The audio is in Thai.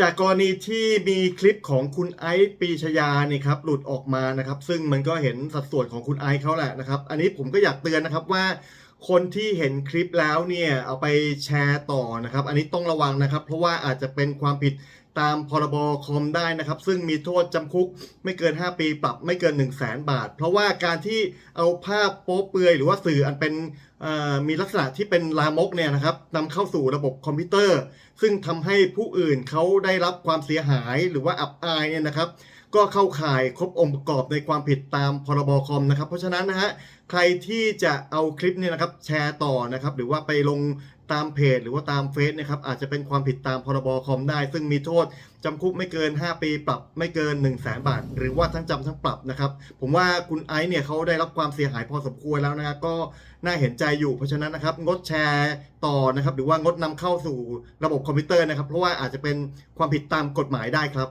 จากกรณีที่มีคลิปของคุณไอซ์ปีชยานี่ครับหลุดออกมานะครับ ซึ่งมันก็เห็นสัดส่วนของคุณไอซ์เขาแหละนะครับ อันนี้ผมก็อยากเตือนนะครับว่า คนที่เห็นคลิปแล้วเนี่ยเอาไปแชร์ต่อนะครับ อันนี้ต้องระวังนะครับ เพราะว่าอาจจะเป็นความผิดตามพรบคอมได้นะครับ ซึ่งมีโทษจำคุกไม่เกิน 5 ปีปรับไม่เกิน 1 0 0 0 0แบาท เพราะว่าการที่เอาภาพโป๊เปลือย หรือว่าสื่ออันเป็นมีลักษณะที่เป็นลามกเนี่ยนะครับนำเข้าสู่ระบบคอมพิวเตอร์ ซึ่งทำให้ผู้อื่นเขาได้รับความเสียหายหรือว่าอับอายเนี่ยนะครับ ก็เข้าข่ายครบองค์ประกอบในความผิดตามพรบคอมนะครับ เพราะฉะนั้นนะฮะใครที่จะเอาคลิปเนี่ยนะครับแชร์ต่อนะครับ หรือว่าไปลงตามเพจหรือว่าตามเฟซนะครับอาจจะเป็นความผิดตามพรบคอมได้ ซึ่งมีโทษจำคุกไม่เกิน 5 ปีปรับไม่เกิน 1 0 0 0 0แบาท หรือว่าทั้งจำทั้งปรับนะครับ ผมว่าคุณไอซ์เนี่ยเขาได้รับความเสียหายพอสมควรแล้วนะครับก็น่าเห็นใจอยู่เพราะฉะนั้นนะครับงดแชร์ต่อนะครับ หรือว่างดนำเข้าสู่ระบบคอมพิวเตอร์นะครับ เพราะว่าอาจจะเป็นความผิดตามกฎหมายได้ครับ